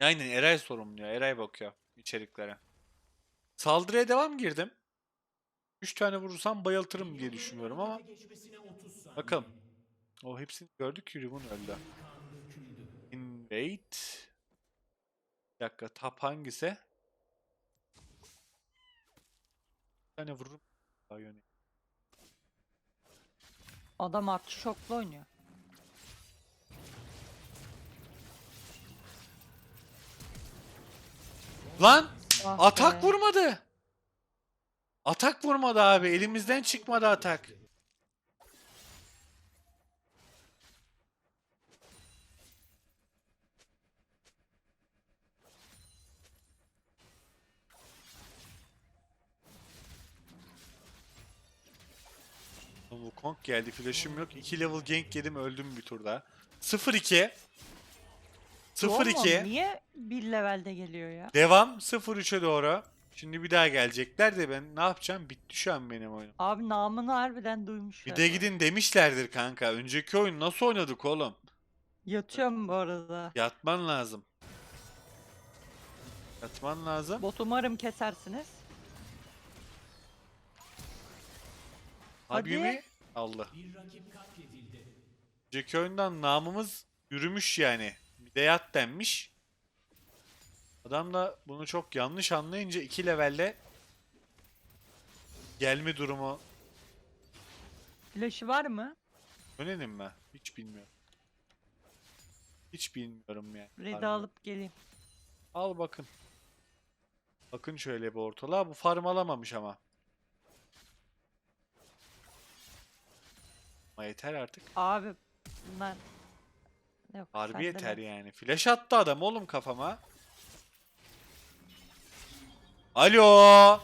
Aynen Eray sorumlu ya. Eray bakıyor içeriklere. Saldırıya devam girdim. 3 tane vurursam bayıltırım diye düşünüyorum ama bakalım. O hepsini gördük Riven öldü. Invade. Bir dakika tap hangisi? Bir tane vururum. Daha. Adam artı şoklu oynuyor. Lan! Ah Atak be. vurmadı. Atak vurmadı abi. Elimizden çıkmadı atak. Oğlum Wukong geldi. Flash'ım yok. 2 level gank yedim. Öldüm bir turda. 0-2. Oğlum, 0-2. Niye bir levelde geliyor ya? Devam 0-3'e doğru. Şimdi bir daha gelecekler de ben ne yapacağım? Bitti şu an benim oyunum. Abi namını harbiden duymuşlar. Bir de gidin demişlerdir kanka. Önceki oyun nasıl oynadık oğlum? Yatıyorum bu arada. Yatman lazım. Yatman lazım. Bot umarım kesersiniz. Abi hadi. mi? Allah. Önceki oyundan namımız yürümüş yani. Bir de yat denmiş. Adam da bunu çok yanlış anlayınca iki levelde gelme durumu Flash'ı var mı? Önerim mi? Hiç bilmiyorum. Hiç bilmiyorum yani. Red'i Harbi. alıp geleyim. Al bakın. Bakın şöyle bir ortalığa. Bu farm alamamış ama. Ama yeter artık. Abi bunlar... Yok, Harbi yeter de. yani. Flash attı adam oğlum kafama. Alo.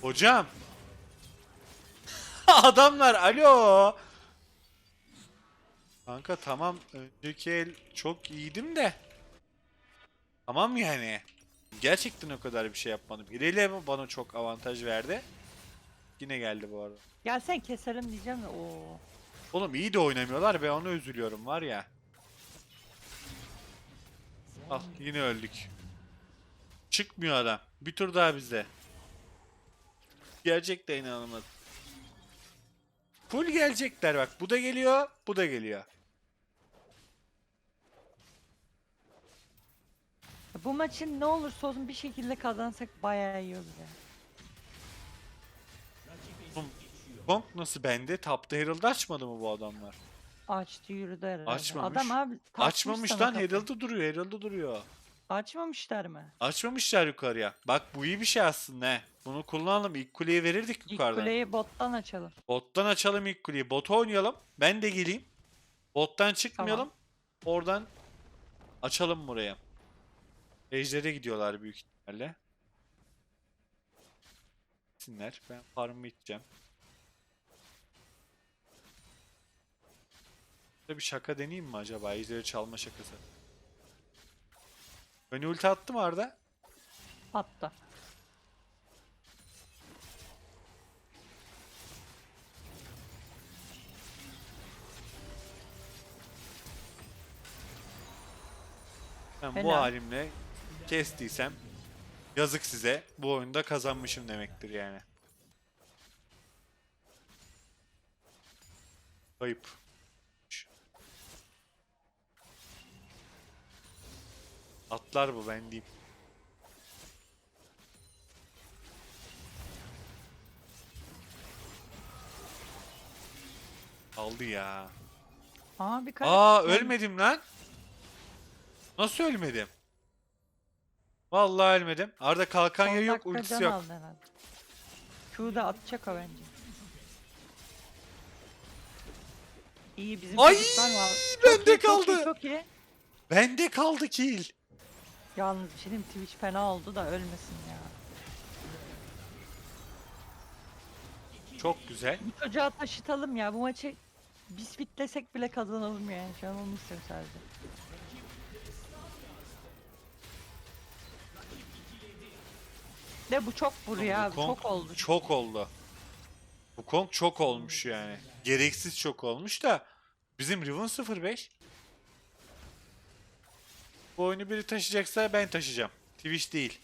Hocam. Adamlar alo. Kanka tamam önceki el çok iyiydim de. Tamam yani. Gerçekten o kadar bir şey yapmadım. İrelia bana çok avantaj verdi. Yine geldi bu arada. Gel sen keselim diyeceğim de oo. Oğlum iyi de oynamıyorlar be onu üzülüyorum var ya. Ah yine öldük. Çıkmıyor adam. Bir tur daha bizde. Gerçekten inanılmaz. Full gelecekler bak. Bu da geliyor, bu da geliyor. Bu maçın ne olursa olsun bir şekilde kazansak bayağı iyi olur ya. Oğlum, Kong nasıl bende? Tapta Herald açmadı mı bu adamlar? Açtı yürüdü herhalde. Açmamış. Adam abi takmış Açmamış sana lan kafayı. Herald'ı duruyor, Herald'ı duruyor. Açmamışlar mı? Açmamışlar yukarıya. Bak bu iyi bir şey aslında he. Bunu kullanalım. İlk kuleyi verirdik İlk yukarıdan. kuleyi bottan açalım. Bottan açalım ilk kuleyi. Bot oynayalım. Ben de geleyim. Bottan çıkmayalım. Oradan açalım buraya. Ejder'e gidiyorlar büyük ihtimalle. Gitsinler. Ben farmımı içeceğim. Burada bir şaka deneyeyim mi acaba? Ejder'i çalma şakası. Ben ulti attım Arda. Hatta. Ben bu Helal. halimle kestiysem yazık size. Bu oyunda kazanmışım demektir yani. Ayıp. Atlar bu ben diyeyim. Aldı ya. Aa bir. Aa ölmedim lan. Nasıl ölmedim? Vallahi ölmedim. Arda kalkan yeri yok, ultisi yok. herhalde. Q'da atacak o bence. İyi bizim Ay, çocuklar var. bende iyi, çok iyi, kaldı. Çok iyi. Bende kaldı kill. Yalnız bir şey diyeyim, Twitch fena oldu da ölmesin ya. Çok güzel. Bu çocuğa taşıtalım ya bu maçı biz bitlesek bile kazanalım yani şu an onu istiyorum sadece. De bu çok vuruyor abi Wukong çok oldu. Çok oldu. Bu Kong çok olmuş yani. Gereksiz çok olmuş da Bizim Riven 05. Bu oyunu biri taşıyacaksa ben taşıyacağım. Twitch değil.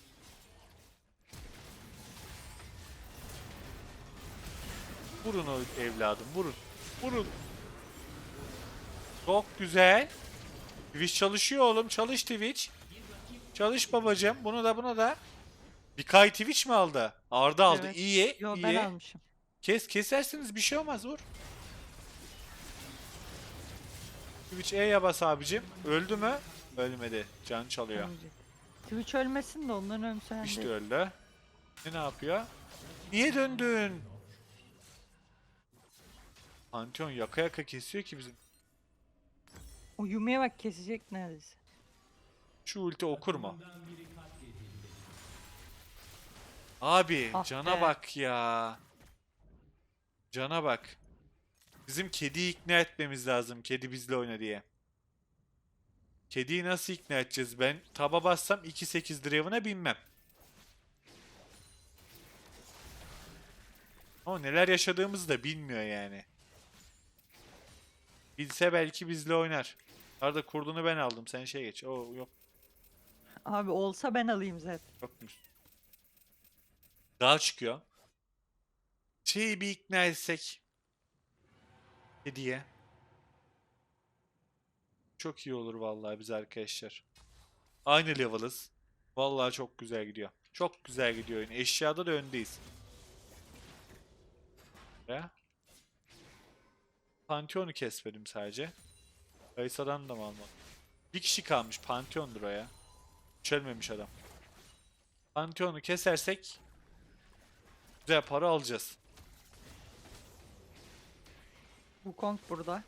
Vurun o evladım vurun. Vurun. Çok güzel. Twitch çalışıyor oğlum. Çalış Twitch. Çalış babacığım. Bunu da bunu da. Bir kay Twitch mi aldı? Arda aldı. Evet. İyi. Yo iyi. ben almışım. Kes kesersiniz bir şey olmaz vur. Twitch E'ye bas abicim. Öldü mü? Ölmedi. Can çalıyor. Ölmeyecek. Twitch ölmesin de onların ölmesi önemli İşte değil. öldü. Ne ne yapıyor? Niye döndün? Pantheon yaka yaka kesiyor ki bizim. O Yumi'ye bak kesecek neredeyse. Şu ulti okur mu? Abi Ah cana be. bak ya. Cana bak. Bizim kediyi ikna etmemiz lazım. Kedi bizle oyna diye. Kediyi nasıl ikna edeceğiz? Ben taba bassam 2.8 Draven'a binmem. Ama neler yaşadığımızı da bilmiyor yani. Bilse belki bizle oynar. Arada kurdunu ben aldım. Sen şey geç. O yok. Abi olsa ben alayım zaten. Yokmuş. Daha çıkıyor. Şeyi bir ikna etsek. Hediye. Çok iyi olur vallahi biz arkadaşlar. Aynı level'ız. Vallahi çok güzel gidiyor. Çok güzel gidiyor oyun. Eşyada da öndeyiz. Ya. Pantheon'u kesmedim sadece. Kaysa'dan da mı almadım? Bir kişi kalmış. Pantheon'dur o ya. Çölmemiş adam. Pantheon'u kesersek güzel para alacağız. Wukong burada.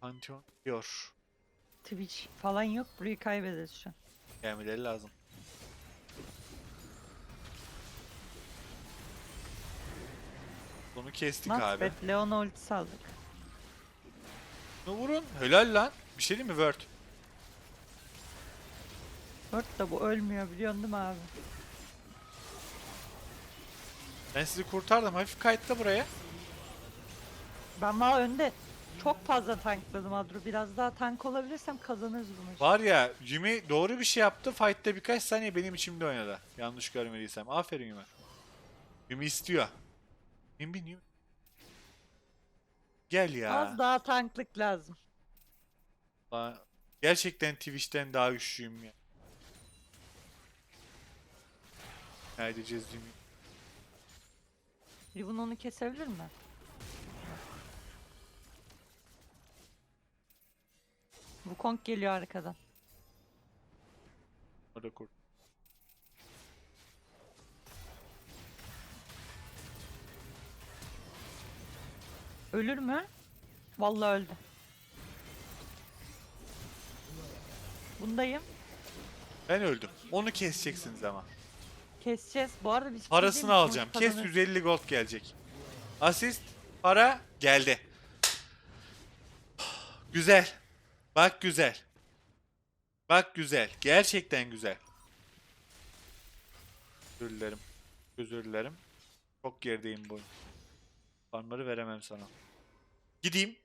Pantheon diyor. Twitch falan yok. Burayı kaybederiz şu an. Gelmeleri lazım. Bunu kestik Not abi. bad. Leon ultisi aldık. Bunu vurun. Helal lan. Bir şey değil mi Word? Dört da bu ölmüyor biliyorsun değil mi abi? Ben sizi kurtardım. Hafif kayıtla buraya. Ben valla önde çok fazla tankladım Adro. Biraz daha tank olabilirsem kazanırız bu maçı. Var ya Jimmy doğru bir şey yaptı. Fight'ta birkaç saniye benim içimde oynadı. Yanlış görmediysem. Aferin Jimmy. Jimmy istiyor. Jimmy niye? Gel ya. Az daha tanklık lazım. Gerçekten Twitch'ten daha güçlüyüm ya. Ne edeceğiz Jimmy? Riven onu kesebilir mi? Wukong geliyor arkadan. Orada kurt. Ölür mü? Vallahi öldü. Bundayım. Ben öldüm. Onu keseceksiniz ama. Keseceğiz. Bu arada biz Parasını alacağım. Kes kazanırız. 150 gold gelecek. Asist, para geldi. Güzel. Bak güzel. Bak güzel. Gerçekten güzel. Özür dilerim. Özür dilerim. Çok gerideyim bu. Farmları veremem sana. Gideyim.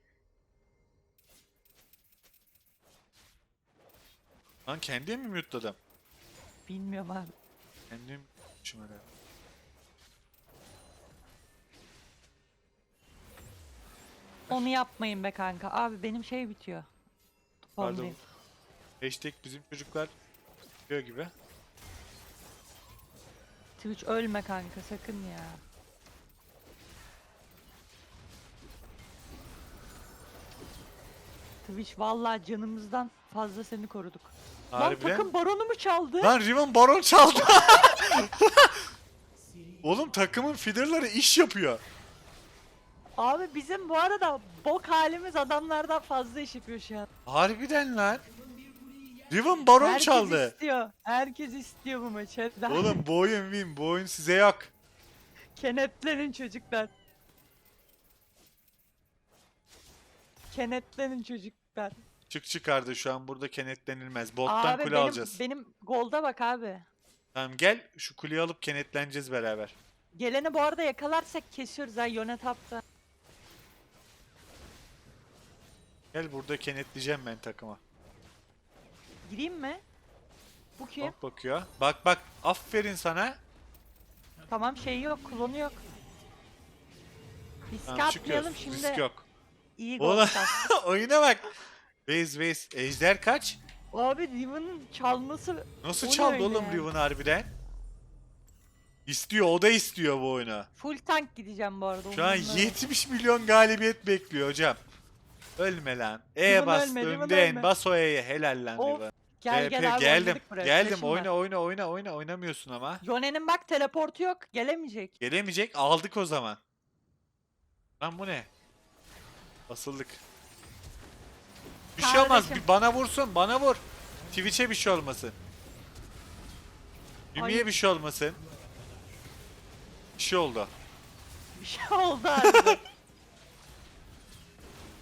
Lan kendim mi mute'ladım? Bilmiyorum abi. Kendim mute'lamışım herhalde. Onu yapmayın be kanka. Abi benim şey bitiyor. Pardon. Toparlayayım. Hashtag bizim çocuklar diyor gibi. Twitch ölme kanka sakın ya. Twitch vallahi canımızdan fazla seni koruduk. Lan Harbiden. takım baronu mu çaldı? Lan Riven Baron çaldı. Oğlum takımın feederları iş yapıyor. Abi bizim bu arada bok halimiz adamlardan fazla iş yapıyor şu an. Harbiden lan. Riven Baron Herkes çaldı. istiyor. Herkes istiyor bu maçı. Oğlum bu oyun win. Bu oyun size yok. Kenetlenin çocuklar. Kenetlenin çocuklar. Çık çıkardı şu an burada kenetlenilmez. Bottan abi kule benim, alacağız. benim golda bak abi. Tamam gel şu kuleyi alıp kenetleneceğiz beraber. Geleni bu arada yakalarsak kesiyoruz ha Yone tapta. Gel burada kenetleyeceğim ben takıma. Gireyim mi? Bu kim? Bak bakıyor. Bak bak aferin sana. Tamam şey yok, klonu yok. Risk Tamam çıkıyoruz. atmayalım şimdi. Risk yok. İyi gol. Oyuna bak. Base base. Ejder kaç? Abi Riven'ın çalması Nasıl O çaldı oğlum ya? Riven harbiden? İstiyor o da istiyor bu oyunu. full tank gideceğim bu arada. Şu an umurumda yok. 70 milyon galibiyet bekliyor hocam. Ölme lan. E Riven bas ölme, önden ölme. bas o E'ye helal lan Of, Riven. Gel gel abi geldim. Geldim oyna oyna oyna oyna oynamıyorsun ama. Yone'nin bak teleportu yok. Gelemeyecek. Gelemeyecek aldık o zaman. Lan bu ne? Basıldık. Bir şey olmaz. Kardeşim. Bir bana vursun. Bana vur. Twitch'e bir şey olmasın. Yumi'ye Ay. bir şey olmasın. Bir şey oldu. Bir şey oldu abi.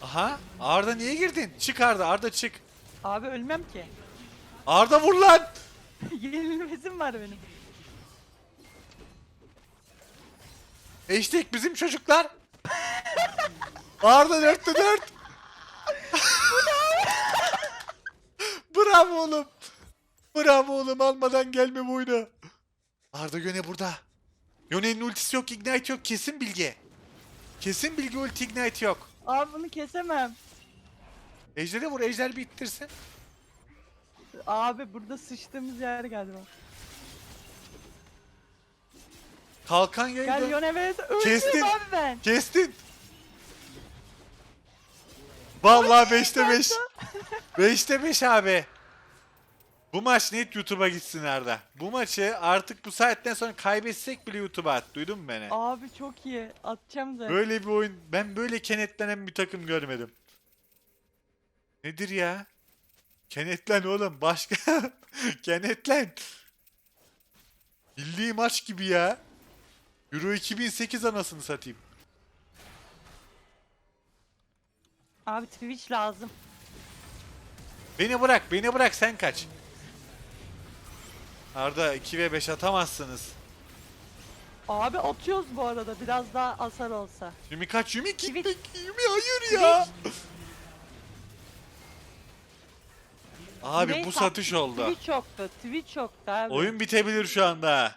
Aha. Arda niye girdin? Çık Arda. Arda çık. abi ölmem ki. Arda vur lan. Yenilmezim var benim. Hashtag bizim çocuklar. Arda 4'te 4. Bravo oğlum. Bravo oğlum almadan gelme bu oyuna. Arda Göne burada. Göne'nin ultisi yok, ignite yok. Kesin bilgi. Kesin bilgi ulti ignite yok. Abi bunu kesemem. Ejder'e vur, Ejder bir ittirsin. Abi burada sıçtığımız yer galiba. Kalkan yayın Gel Yone vs. Kestin. Abi ben. Kestin. Vallahi 5'te 5. 5'te 5 abi. Bu maç net YouTube'a gitsin Arda. Bu maçı artık bu saatten sonra kaybetsek bile YouTube'a at. Duydun mu beni? Abi çok iyi. Atacağım zaten. Böyle bir oyun, ben böyle kenetlenen bir takım görmedim. Nedir ya? Kenetlen oğlum, başka. Kenetlen. Milli maç gibi ya. Euro 2008 anasını satayım. Abi Twitch lazım. Beni bırak, beni bırak sen kaç. Arda 2 ve 5 atamazsınız. Abi atıyoruz bu arada biraz daha asar olsa. Yumi kaç, Yumi Twitch- gitmek, Yumi hayır ya. Abi Neyse, bu satış oldu. Twitch yoktu. Twitch yoktu abi. Oyun bitebilir şu anda.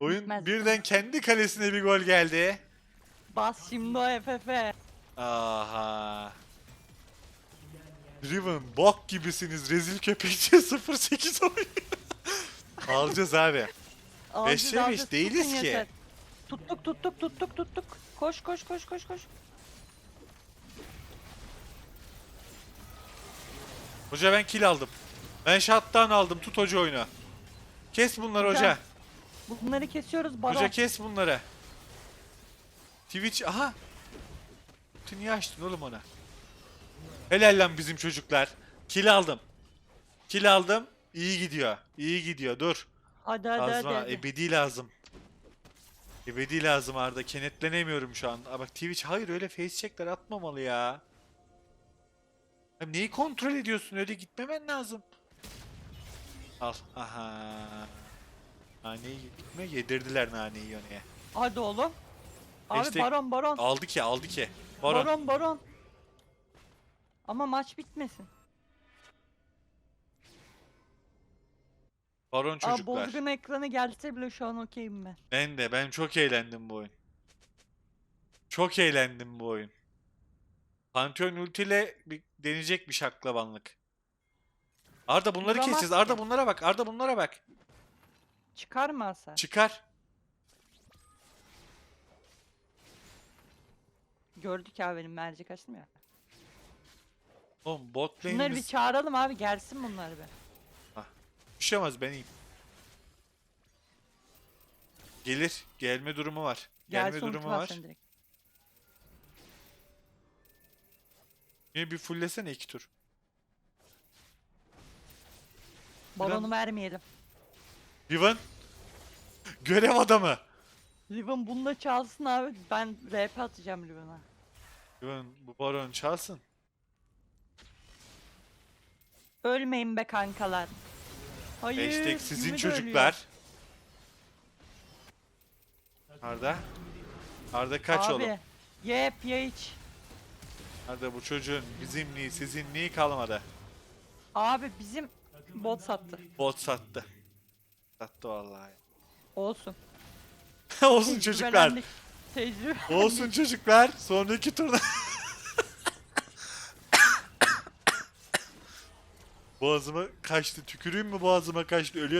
Oyun Bitmez. birden kendi kalesine bir gol geldi. Bas şimdi o FF. Aha. Riven bok gibisiniz. Rezil köpekçe 08 oynuyor. Alacağız abi. Alacağız, Beşte beş alacağız. değiliz Tutun ki. yeter. Tuttuk tuttuk tuttuk tuttuk. Koş koş koş koş koş. Hoca ben kill aldım. Ben shutdown aldım. Tut hoca oyunu. Kes bunları hoca. Hocam, Bunları kesiyoruz baron. Hoca kes bunları. Twitch aha. Kutu niye açtın oğlum ona? Helal lan bizim çocuklar. Kill aldım. Kill aldım. İyi gidiyor. İyi gidiyor. Dur. hadi hadi. Azma hadi. ebedi lazım. Ebedi lazım Arda. Kenetlenemiyorum şu an. Aa, bak Twitch hayır öyle face checkler atmamalı ya. Hem neyi kontrol ediyorsun? Öyle gitmemen lazım. Al. Aha. Naneyi gitme yedirdiler naneyi yöneye. Hadi oğlum. Abi Hashtag- baron baron. Aldı ki aldı ki. Baron. Baron baron. Ama maç bitmesin. Baron Abi çocuklar. bozgun ekranı gelse bile şu an okeyim ben. Ben de ben çok eğlendim bu oyun. Çok eğlendim bu oyun. Pantheon ultiyle bir deneyecek bir şaklabanlık. Arda bunları Vuramaz keseceğiz. ki. Arda bunlara bak. Arda bunlara bak. Çıkar mı hasar? Çıkar. Gördük abi benim mercek açtım ya. Oğlum bot Bunları bir lane'imiz çağıralım abi gelsin bunlar be. Düşemez ben iyiyim. Gelir. Gelme durumu var. Gelme Gelsin durumu var. direkt. Yine bir fulllesene iki tur. Baronu vermeyelim. Riven. Görev adamı. Riven bunu da çalsın abi. Ben RP atacağım Riven'a. Riven bu baron çalsın. Ölmeyin be kankalar. Hayır. Hashtag sizin çocuklar. Arda. Arda kaç Abi. oğlum. Yep yeç. Arda bu çocuğun bizimliği sizinliği kalmadı. Abi bizim bot sattı. Bot sattı. Sattı vallahi. Olsun. Olsun çocuklar. Tecrübelendik. Olsun çocuklar. Sonraki turda. boğazıma kaçtı. Tüküreyim mi boğazıma kaçtı. Ölüyor